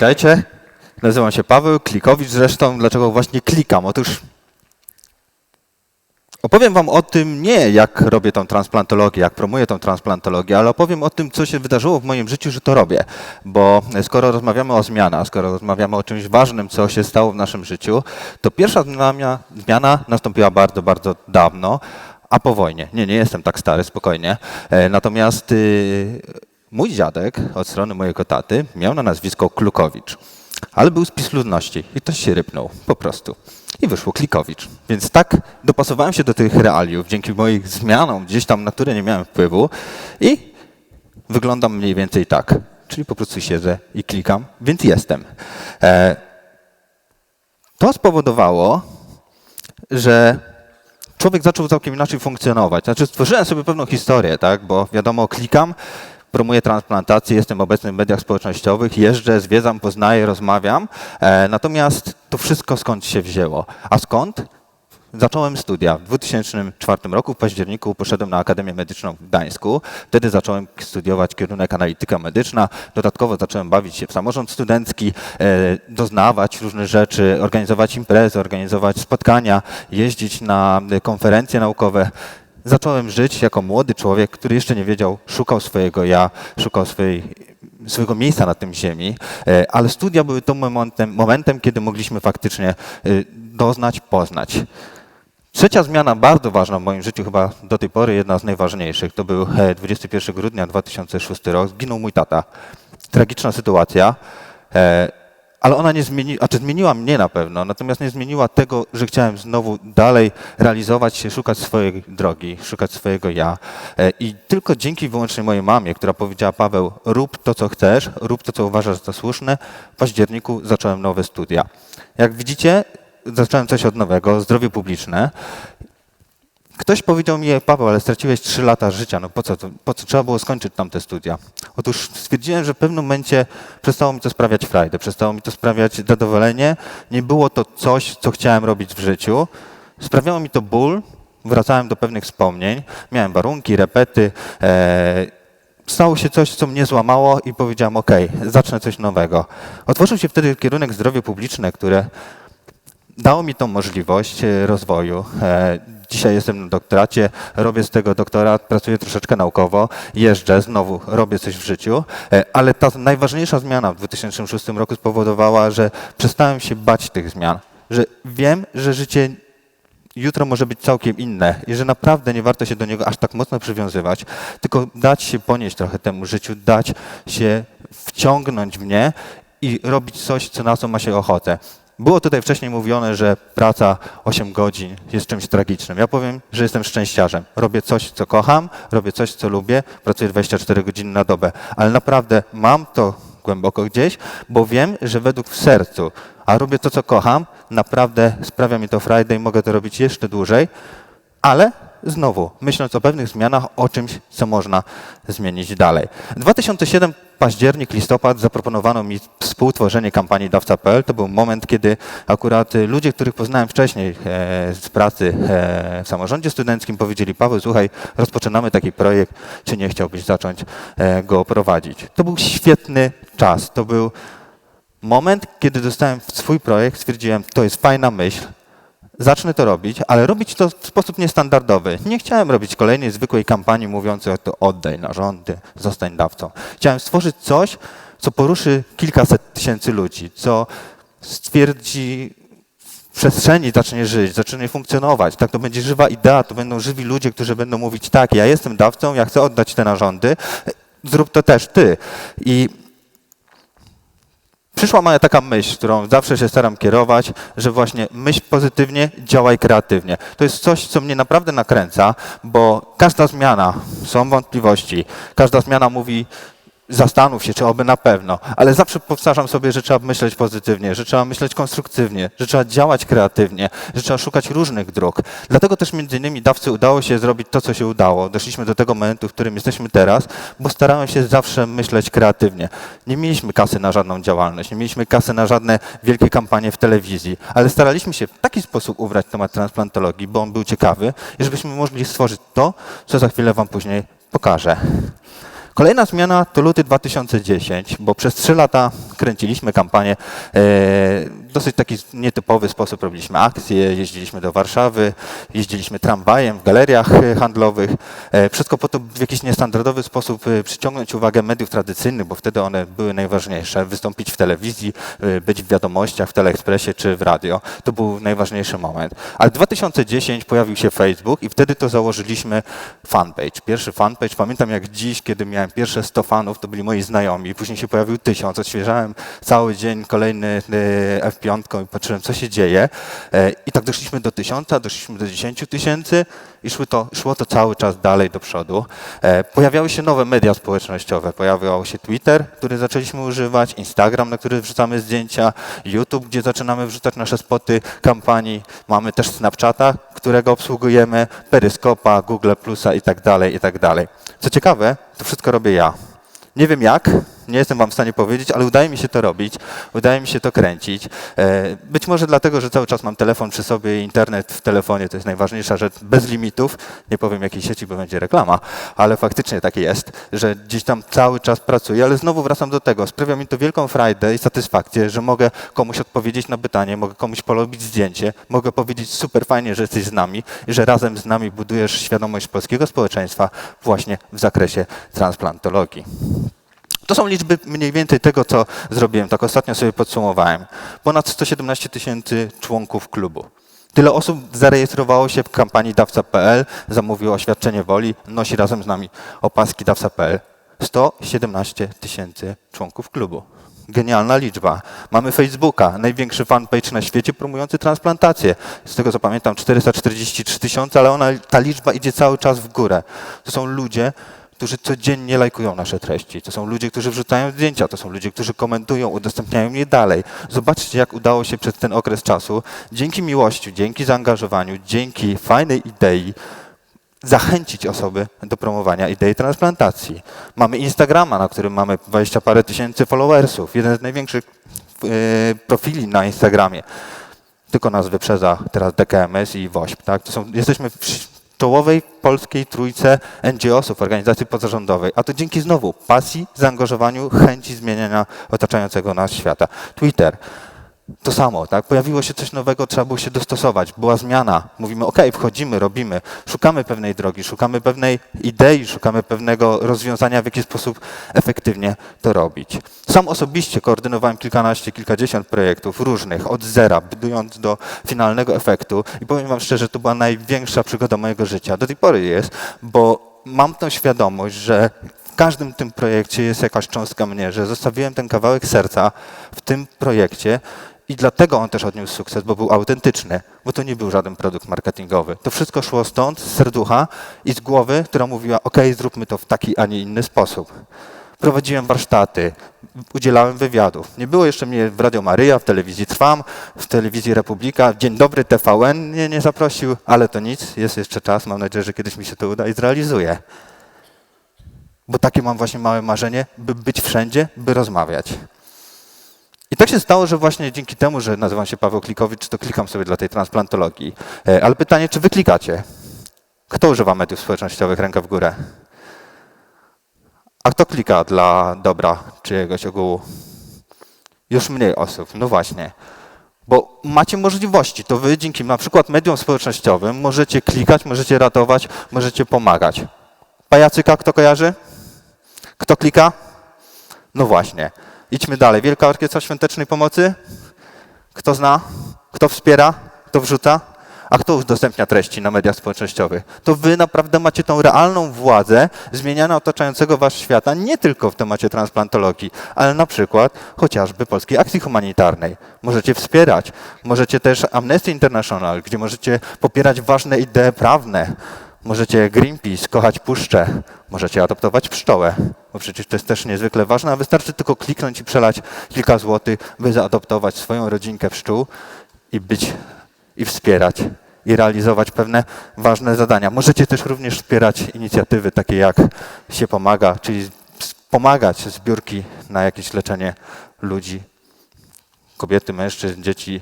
Witajcie. Nazywam się Paweł Klikowicz. Zresztą, dlaczego właśnie klikam? Otóż opowiem Wam o tym nie, jak robię tą transplantologię, jak promuję tą transplantologię, ale opowiem o tym, co się wydarzyło w moim życiu, że to robię. Bo skoro rozmawiamy o zmianach, skoro rozmawiamy o czymś ważnym, co się stało w naszym życiu, to pierwsza zmiana, zmiana nastąpiła bardzo, bardzo dawno, a po wojnie. Nie, nie jestem tak stary, spokojnie. E, Natomiast y, mój dziadek od strony mojego taty miał na nazwisko Klukowicz, ale był z PiS ludności i to się rypnął, po prostu. I wyszło Klikowicz. Więc tak dopasowałem się do tych realiów dzięki moim zmianom, gdzieś tam na które nie miałem wpływu i wyglądam mniej więcej tak. Czyli po prostu siedzę i klikam, więc jestem. E, to spowodowało, że człowiek zaczął całkiem inaczej funkcjonować. Znaczy stworzyłem sobie pewną historię, tak, bo wiadomo, klikam, promuję transplantację, jestem obecny w mediach społecznościowych, jeżdżę, zwiedzam, poznaję, rozmawiam. E, natomiast to wszystko skąd się wzięło? A skąd? Zacząłem studia. W 2004 roku, w październiku, poszedłem na Akademię Medyczną w Gdańsku. Wtedy zacząłem studiować kierunek analityka medyczna. Dodatkowo zacząłem bawić się w samorząd studencki, e, doznawać różnych rzeczy, organizować imprezy, organizować spotkania, jeździć na konferencje naukowe. Zacząłem żyć jako młody człowiek, który jeszcze nie wiedział, szukał swojego ja, szukał swojej, swojego miejsca na tym ziemi, e, ale studia były tym momentem, momentem kiedy mogliśmy faktycznie e, doznać, poznać. Trzecia zmiana, bardzo ważna w moim życiu, chyba do tej pory jedna z najważniejszych, to był e, 21 grudnia 2006 rok. Zginął mój tata. Tragiczna sytuacja, e, ale ona nie zmieniła, znaczy zmieniła mnie na pewno, natomiast nie zmieniła tego, że chciałem znowu dalej realizować się, szukać swojej drogi, szukać swojego ja. E, I tylko dzięki wyłącznie mojej mamie, która powiedziała, Paweł, rób to, co chcesz, rób to, co uważasz za słuszne, w październiku zacząłem nowe studia. Jak widzicie, zacząłem coś od nowego, zdrowie publiczne. Ktoś powiedział mi, Paweł, ale straciłeś 3 lata życia, no po co, po co trzeba było skończyć tamte studia? Otóż stwierdziłem, że w pewnym momencie przestało mi to sprawiać frajdę, przestało mi to sprawiać zadowolenie, nie było to coś, co chciałem robić w życiu, sprawiało mi to ból, wracałem do pewnych wspomnień, miałem warunki, repety, e, stało się coś, co mnie złamało i powiedziałem, ok, zacznę coś nowego. Otworzył się wtedy kierunek zdrowie publiczne, które dało mi tą możliwość e, rozwoju. E, Dzisiaj jestem na doktoracie, robię z tego doktorat, pracuję troszeczkę naukowo, jeżdżę, znowu robię coś w życiu, e, ale ta najważniejsza zmiana w 2006 roku spowodowała, że przestałem się bać tych zmian, że wiem, że życie jutro może być całkiem inne i że naprawdę nie warto się do niego aż tak mocno przywiązywać, tylko dać się ponieść trochę temu życiu, dać się wciągnąć w nie i robić coś, co na co ma się ochotę. Było tutaj wcześniej mówione, że praca 8 godzin jest czymś tragicznym. Ja powiem, że jestem szczęściarzem. Robię coś, co kocham, robię coś, co lubię, pracuję 24 godziny na dobę, ale naprawdę mam to głęboko gdzieś, bo wiem, że według w sercu, a robię to, co kocham, naprawdę sprawia mi to frajdę i mogę to robić jeszcze dłużej, ale znowu, myśląc o pewnych zmianach, o czymś, co można zmienić dalej. 2007 październik, listopad zaproponowano mi współtworzenie kampanii Dawca.pl. To był moment, kiedy akurat ludzie, których poznałem wcześniej e, z pracy e, w samorządzie studenckim powiedzieli, Paweł, słuchaj, rozpoczynamy taki projekt, czy nie chciałbyś zacząć e, go prowadzić? To był świetny czas. To był moment, kiedy dostałem swój projekt, stwierdziłem, to jest fajna myśl, zacznę to robić, ale robić to w sposób niestandardowy. Nie chciałem robić kolejnej zwykłej kampanii mówiącej o to oddaj narządy, zostań dawcą. Chciałem stworzyć coś, co poruszy kilkaset tysięcy ludzi, co stwierdzi w przestrzeni zacznie żyć, zacznie funkcjonować. Tak, to będzie żywa idea, to będą żywi ludzie, którzy będą mówić tak, ja jestem dawcą, ja chcę oddać te narządy, zrób to też ty. I Przyszła moja taka myśl, którą zawsze się staram kierować, że właśnie myśl pozytywnie, działaj kreatywnie. To jest coś, co mnie naprawdę nakręca, bo każda zmiana, są wątpliwości, każda zmiana mówi, zastanów się, czy oby na pewno, ale zawsze powtarzam sobie, że trzeba myśleć pozytywnie, że trzeba myśleć konstruktywnie, że trzeba działać kreatywnie, że trzeba szukać różnych dróg. Dlatego też między innymi dawcy udało się zrobić to, co się udało. Doszliśmy do tego momentu, w którym jesteśmy teraz, bo starałem się zawsze myśleć kreatywnie. Nie mieliśmy kasy na żadną działalność, nie mieliśmy kasy na żadne wielkie kampanie w telewizji, ale staraliśmy się w taki sposób ubrać temat transplantologii, bo on był ciekawy i żebyśmy mogli stworzyć to, co za chwilę wam później pokażę. Kolejna zmiana to luty 2010, bo przez trzy lata kręciliśmy kampanię e, dosyć taki nietypowy sposób. Robiliśmy akcje, jeździliśmy do Warszawy, jeździliśmy tramwajem w galeriach e, handlowych. E, wszystko po to, w jakiś niestandardowy sposób e, przyciągnąć uwagę mediów tradycyjnych, bo wtedy one były najważniejsze. Wystąpić w telewizji, być w wiadomościach, w Teleekspresie czy w radio. To był najważniejszy moment. Ale 2010 pojawił się Facebook i wtedy to założyliśmy fanpage. Pierwszy fanpage, pamiętam jak dziś, kiedy miałem pierwsze 100 fanów, to byli moi znajomi. Później się pojawił 1000, odświeżałem cały dzień kolejny F5 i patrzyłem, co się dzieje. E, I tak doszliśmy do 1000, doszliśmy do 10 tysięcy i szło to, szło to cały czas dalej do przodu. E, Pojawiały się nowe media społecznościowe. Pojawiał się Twitter, który zaczęliśmy używać, Instagram, na który wrzucamy zdjęcia, YouTube, gdzie zaczynamy wrzucać nasze spoty kampanii. Mamy też Snapchata, którego obsługujemy, Peryskopa, Google Plusa i tak dalej, i tak dalej. Co ciekawe, to wszystko robię ja. Nie wiem jak, nie jestem wam w stanie powiedzieć, ale udaje mi się to robić, udaje mi się to kręcić. E, Być może dlatego, że cały czas mam telefon przy sobie i internet w telefonie, to jest najważniejsza rzecz, bez limitów. Nie powiem jakiej sieci, bo będzie reklama, ale faktycznie tak jest, że gdzieś tam cały czas pracuję, ale znowu wracam do tego. Sprawia mi to wielką frajdę i satysfakcję, że mogę komuś odpowiedzieć na pytanie, mogę komuś polubić zdjęcie, mogę powiedzieć super fajnie, że jesteś z nami i że razem z nami budujesz świadomość polskiego społeczeństwa właśnie w zakresie transplantologii. To są liczby mniej więcej tego, co zrobiłem. Tak ostatnio sobie podsumowałem. Ponad 117 tysięcy członków klubu. Tyle osób zarejestrowało się w kampanii dawca.pl, zamówiło oświadczenie woli, nosi razem z nami opaski dawca.pl. 117 tysięcy członków klubu. Genialna liczba. Mamy Facebooka, największy fanpage na świecie promujący transplantację. Z tego co pamiętam 443 tysiące, ale ona, ta liczba idzie cały czas w górę. To są ludzie, którzy codziennie lajkują nasze treści. To są ludzie, którzy wrzucają zdjęcia, to są ludzie, którzy komentują, udostępniają je dalej. Zobaczcie, jak udało się przez ten okres czasu, dzięki miłości, dzięki zaangażowaniu, dzięki fajnej idei, zachęcić osoby do promowania idei transplantacji. Mamy Instagrama, na którym mamy 20 parę tysięcy followersów, jeden z największych e, profili na Instagramie. Tylko nas wyprzedza teraz DKMS i WOŚP. Tak? To są, jesteśmy czołowej polskiej trójce NGO-sów, organizacji pozarządowej, a to dzięki znowu pasji, zaangażowaniu, chęci zmieniania otaczającego nas świata. Twitter. To samo, tak? Pojawiło się coś nowego, trzeba było się dostosować. Była zmiana. Mówimy, OK, wchodzimy, robimy, szukamy pewnej drogi, szukamy pewnej idei, szukamy pewnego rozwiązania, w jaki sposób efektywnie to robić. Sam osobiście koordynowałem kilkanaście, kilkadziesiąt projektów różnych, od zera, budując do finalnego efektu. I powiem wam szczerze, to była największa przygoda mojego życia. Do tej pory jest, bo mam tą świadomość, że w każdym tym projekcie jest jakaś cząstka mnie, że zostawiłem ten kawałek serca w tym projekcie i dlatego on też odniósł sukces, bo był autentyczny, bo to nie był żaden produkt marketingowy. To wszystko szło stąd, z serducha i z głowy, która mówiła, ok, zróbmy to w taki, a nie inny sposób. Prowadziłem warsztaty, udzielałem wywiadów. Nie było jeszcze mnie w Radio Maryja, w telewizji Trwam, w telewizji Republika. Dzień dobry TVN mnie nie zaprosił, ale to nic, jest jeszcze czas. Mam nadzieję, że kiedyś mi się to uda i zrealizuję. Bo takie mam właśnie małe marzenie, by być wszędzie, by rozmawiać. I tak się stało, że właśnie dzięki temu, że nazywam się Paweł Klikowicz, to klikam sobie dla tej transplantologii. E, Ale pytanie, czy wy klikacie? Kto używa mediów społecznościowych? Ręka w górę. A kto klika dla dobra czyjegoś ogółu? Już mniej osób, no właśnie. Bo macie możliwości, to wy dzięki na przykład mediom społecznościowym możecie klikać, możecie ratować, możecie pomagać. Pajacyka kto kojarzy? Kto klika? No właśnie. Idźmy dalej. Wielka Orkiestra Świątecznej Pomocy? Kto zna? Kto wspiera? Kto wrzuca? A kto udostępnia treści na mediach społecznościowych? To wy naprawdę macie tą realną władzę zmieniania otaczającego was świata nie tylko w temacie transplantologii, ale na przykład chociażby Polskiej Akcji Humanitarnej. Możecie wspierać. Możecie też Amnesty International, gdzie możecie popierać ważne idee prawne. Możecie Greenpeace, kochać puszczę, możecie adoptować pszczołę, bo przecież to jest też niezwykle ważne, a wystarczy tylko kliknąć i przelać kilka złotych, by zaadoptować swoją rodzinkę pszczół i być i wspierać i realizować pewne ważne zadania. Możecie też również wspierać inicjatywy takie jak się pomaga, czyli pomagać zbiórki na jakieś leczenie ludzi, kobiety, mężczyzn, dzieci.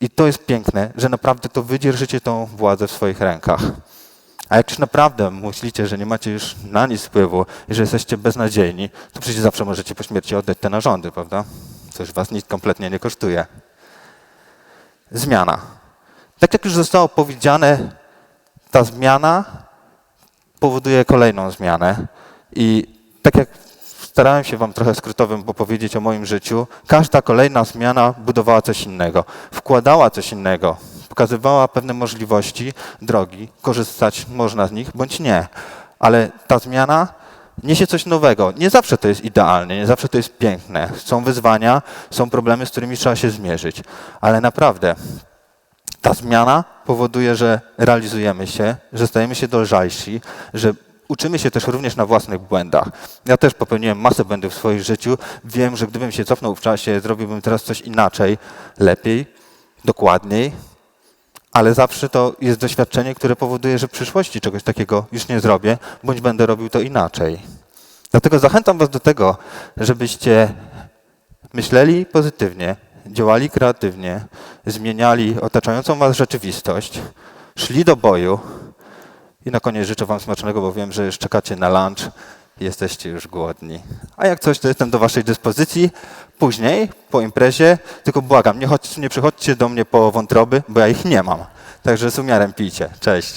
I to jest piękne, że naprawdę to wy tą władzę w swoich rękach. Jak już naprawdę myślicie, że nie macie już na nic wpływu i że jesteście beznadziejni, to przecież zawsze możecie po śmierci oddać te narządy, prawda? Co już was nic kompletnie nie kosztuje. Zmiana. Tak jak już zostało powiedziane, ta zmiana powoduje kolejną zmianę. I tak jak starałem się Wam trochę skrótowym opowiedzieć o moim życiu, każda kolejna zmiana budowała coś innego, wkładała coś innego, pokazywała pewne możliwości, drogi, korzystać można z nich bądź nie. Ale ta zmiana niesie coś nowego. Nie zawsze to jest idealne, nie zawsze to jest piękne. Są wyzwania, są problemy, z którymi trzeba się zmierzyć. Ale naprawdę ta zmiana powoduje, że realizujemy się, że stajemy się dojrzalsi, że uczymy się też również na własnych błędach. Ja też popełniłem masę błędów w swoim życiu. Wiem, że gdybym się cofnął w czasie, zrobiłbym teraz coś inaczej, lepiej, dokładniej, ale zawsze to jest doświadczenie, które powoduje, że w przyszłości czegoś takiego już nie zrobię, bądź będę robił to inaczej. Dlatego zachęcam Was do tego, żebyście myśleli pozytywnie, działali kreatywnie, zmieniali otaczającą Was rzeczywistość, szli do boju i na koniec życzę Wam smacznego, bo wiem, że już czekacie na lunch jesteście już głodni. A jak coś, to jestem do Waszej dyspozycji później, po imprezie, tylko błagam, nie, nie przychodźcie do mnie po wątroby, bo ja ich nie mam. Także z umiarem pijcie. Cześć.